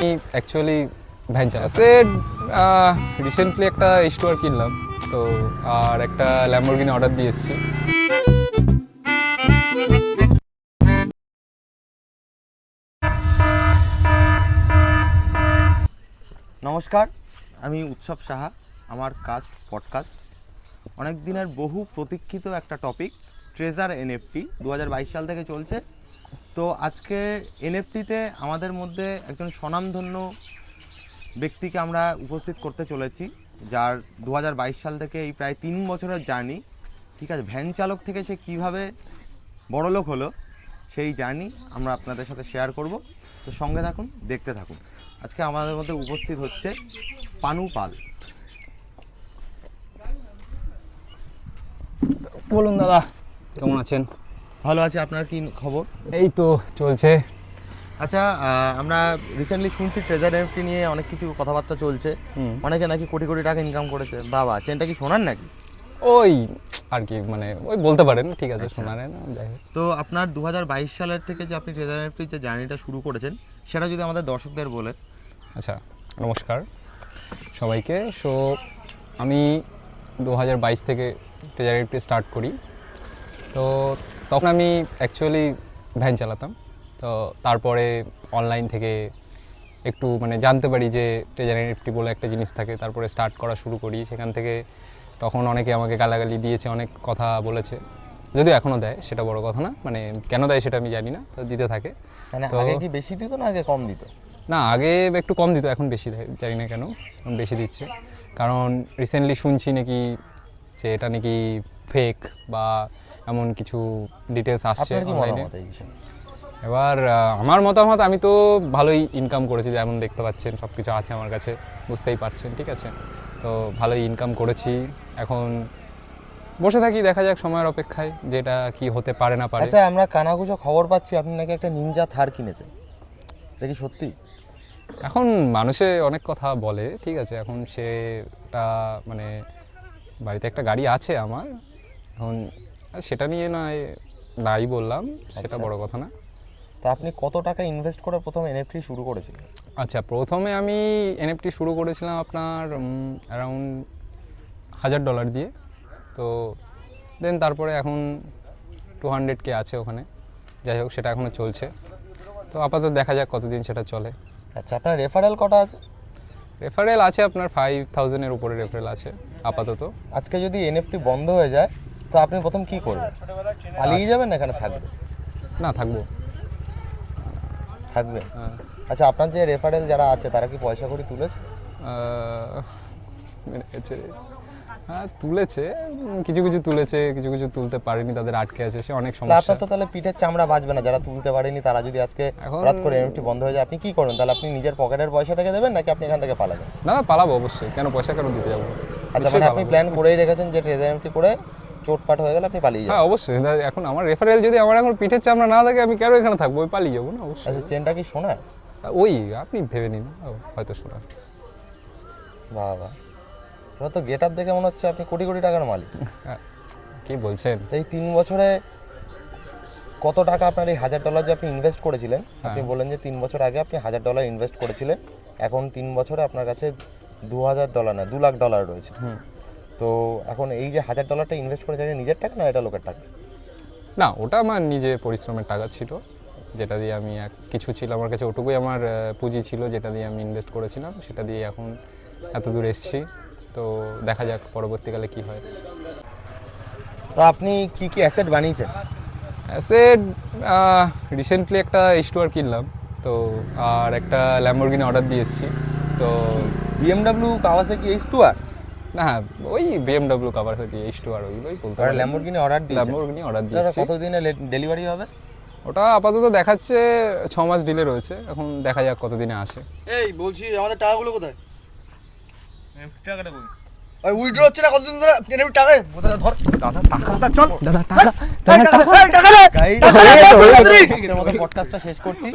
আমি actually van চালাচ্ছি recently একটা স্টোর কিনলাম, তো, আর একটা ল্যাম্বরগিনি অর্ডার দিয়ে এসেছি। নমস্কার, আমি উৎসব সাহা, আমার কাস্ট পডকাস্ট অনেক দিনের বহু প্রতীক্ষিত একটা টপিক ট্রেজার এনএফটি দু সাল থেকে চলছে। তো আজকে এনএফটিতে আমাদের মধ্যে একজন স্বনামধন্য ব্যক্তিকে আমরা উপস্থিত করতে চলেছি, যার দু হাজার বাইশ সাল থেকে এই প্রায় তিন বছরের জার্নি। ঠিক আছে, ভ্যান চালক থেকে সে কীভাবে বড়লোক হলো সেই জার্নি আমরা আপনাদের সাথে শেয়ার করব। তো সঙ্গে থাকুন, দেখতে থাকুন। আজকে আমাদের মধ্যে উপস্থিত হচ্ছে পানু পাল। বলুন দাদা, কেমন আছেন? ভালো আছে আপনার কি খবর? এই তো চলছে। আচ্ছা আমরা রিসেন্টলি শুনছি ট্রেজার এনএফটি নিয়ে অনেক কিছু কথাবার্তা চলছে। অনেকে নাকি কোটি কোটি টাকা ইনকাম করেছে। বাবা চেনটা কি শোনান নাকি? ওই আর কি মানে ওই বলতে পারেন ঠিক আছে শোনারেন যাই হোক। তো আপনার দু হাজার বাইশ সালের থেকে যে আপনি ট্রেজার এনএফটি যে জার্নিটা শুরু করেছেন সেটা যদি আমাদের দর্শকদের বলে আচ্ছা নমস্কার সবাইকে। সো আমি দু হাজার বাইশ থেকে ট্রেজারিটি স্টার্ট করি। তো তখন আমি অ্যাকচুয়ালি ভ্যান চালাতাম। তো তারপরে অনলাইন থেকে একটু মানে জানতে পারি যে ট্রেজারি নিফটি বলে একটা জিনিস থাকে তারপরে স্টার্ট করা শুরু করি। সেখান থেকে তখন অনেকে আমাকে গালাগালি দিয়েছে অনেক কথা বলেছে। যদিও এখনও দেয় সেটা বড় কথা না। মানে কেন দেয় সেটা আমি জানি না তো দিতে থাকে। মানে আগে কি বেশি দিত না আগে কম দিত? না আগে একটু কম দিত এখন বেশি দেয় জানি না কেন এখন বেশি দিচ্ছে। কারণ রিসেন্টলি শুনছি নাকি যে এটা নাকি ফেক বা এমন কিছু ডিটেলস আসছে অনলাইনে এবার আমার মতামত আমি তো ভালোই ইনকাম করেছি যেমন দেখতে পাচ্ছেন সব কিছু আছে আমার কাছে বুঝতেই পারছেন ঠিক আছে? তো ভালোই ইনকাম করেছি এখন বসে থাকি দেখা যাক সময়ের অপেক্ষায় যেটা কি হতে পারে না পারে। আচ্ছা আমরা কানাঘুষো খবর পাচ্ছি আপনি নাকি একটা নিনজা থার কিনেছেন। এটা কি সত্যি? এখন মানুষে অনেক কথা বলে ঠিক আছে? এখন সেটা মানে বাড়িতে একটা গাড়ি আছে আমার এখন সেটা নিয়ে নয় নাই বললাম সেটা আচ্ছা। বড় কথা না। তো আপনি কত টাকা ইনভেস্ট করে প্রথম এনএফটি শুরু করেছিলেন? আচ্ছা প্রথমে আমি এনএফটি শুরু করেছিলাম আপনার অ্যারাউন্ড হাজার ডলার দিয়ে। তো দেন তারপরে এখন টু হান্ড্রেড কে আছে ওখানে। যাই হোক সেটা এখনও চলছে। তো আপাতত দেখা যাক কতদিন সেটা চলে। আচ্ছা আপনার রেফারেল কটা আছে? রেফারেল আছে আপনার ফাইভ থাউজেন্ডের উপরে রেফারেল আছে আপাতত। আজকে যদি এনএফটি বন্ধ হয়ে যায় তো আপনি প্রথম কি করবেন? পালিয়ে যাবেন না এখানে থাকবেন? না থাকব। থাকবেন? হ্যাঁ। আচ্ছা আপনার যে রেফারেল যারা আছে তারা কি পয়সা করে তুলেছে? হ্যাঁ তুলেছে। কিছু কিছু তুলেছে কিছু কিছু তুলতে পারেনি তাদের আটকে আছে সে অনেক সমস্যা। আপনার তো তাহলে পিঠের চামড়া বাঁচবে না যারা তুলতে পারেনি তারা যদি আজকে এখন- হঠাৎ করে এনএফটি বন্ধ হয়ে যায় আপনি কি করবেন? তাহলে আপনি নিজের পকেটের পয়সা থেকে দেবেন নাকি আপনি এখান থেকে পালাবেন? না না পালাবো অবশ্যই। কেন পয়সা কেন দিতে যাব? আচ্ছা মানে আপনি প্ল্যান করেই রেখেছেন যে ট্রেজার এনএফটি করে চোটপাট হয়ে গেলে আপনি পালিয়ে যাবেন। হ্যাঁ অবশ্যই। এখন আমার রেফারেল যদি আমার এখন পিঠের চামড়া না থাকে আমি কেন এখানে থাকব? ওই পালিয়ে যাব না অবশ্যই। আচ্ছা চেনটা কি শোনায় ওই আপনি ভেবে নিন হয়তো শোনা বাবা ওরা তো গেট আপ দেখে মনে হচ্ছে আপনি কোটি কোটি টাকার মালিক। হ্যাঁ, কি বলছেন? এই তিন বছরে কত টাকা আপনার এই হাজার ডলার যে আপনি ইনভেস্ট করেছিলেন আপনি বললেন যে তিন বছর আগে আপনি হাজার ডলার ইনভেস্ট করেছিলেন এখন তিন বছরে আপনার কাছে দু হাজার ডলার না দু লাখ ডলার রয়েছে। তো এখন এই যে হাজার ডলারটা ইনভেস্ট করে এটা নিজের টাকা না এটা লোকের টাকা? না ওটা আমার নিজের পরিশ্রমের টাকা ছিল। যেটা দিয়ে আমি এক কিছু ছিল আমার কাছে ওটুকুই আমার পুঁজি ছিল যেটা দিয়ে আমি ইনভেস্ট করেছিলাম। সেটা দিয়ে এখন এত দূর এসেছি। তো দেখা যাক পরবর্তীকালে কি হয়। তো আপনি কি কি অ্যাসেট বানিয়েছেন? অ্যাসেট রিসেন্টলি একটা স্টোর কিনলাম। তো আর একটা ল্যাম্বরগিনি অর্ডার দিয়ে এসেছি। তো BMW Kawasaki H two R না ওই বিএমডব্লিউ কভার হচ্ছে এইচ টু আর ওইগুলোই বলতে পারি ল্যাম্বোর্গিনি অর্ডার দিয়েছি ল্যাম্বোর্গিনি অর্ডার দিয়েছি কতদিনে ডেলিভারি হবে ওটা আপাতত দেখাচ্ছে ছ মাস ডিলে রয়েছে এখন দেখা যাক কতদিনে আসে এই বলছি আমাদের টাকাগুলো কোথায় টাকাটা কই উইড্রো হচ্ছে না কতদিন ধরে নেবি টাকা বোতলে দাদা টাকা শেষ করছি